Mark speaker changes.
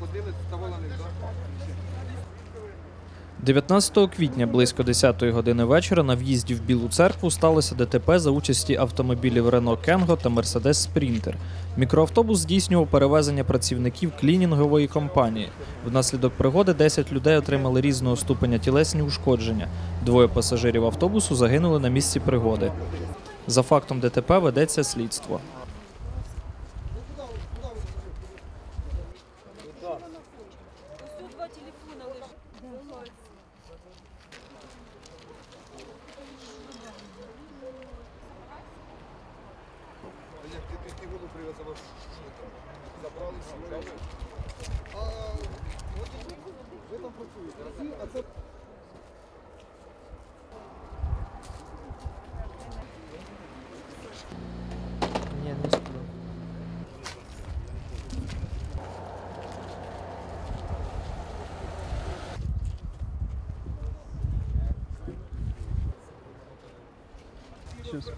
Speaker 1: ходили, задоволених, так?
Speaker 2: 19 квітня близько 10 години вечора на в'їзді в Білу церкву сталося ДТП за участі автомобілів Рено Кенго та Мерседес Спрінтер. Мікроавтобус здійснював перевезення працівників клінінгової компанії. Внаслідок пригоди 10 людей отримали різного ступеня тілесні ушкодження. Двоє пасажирів автобусу загинули на місці пригоди. За фактом ДТП ведеться слідство.
Speaker 3: Тут два телефона лежать.
Speaker 1: Як ти, ти воду привезла, забрали всі, А ви там працюєте, а це
Speaker 2: Cheers.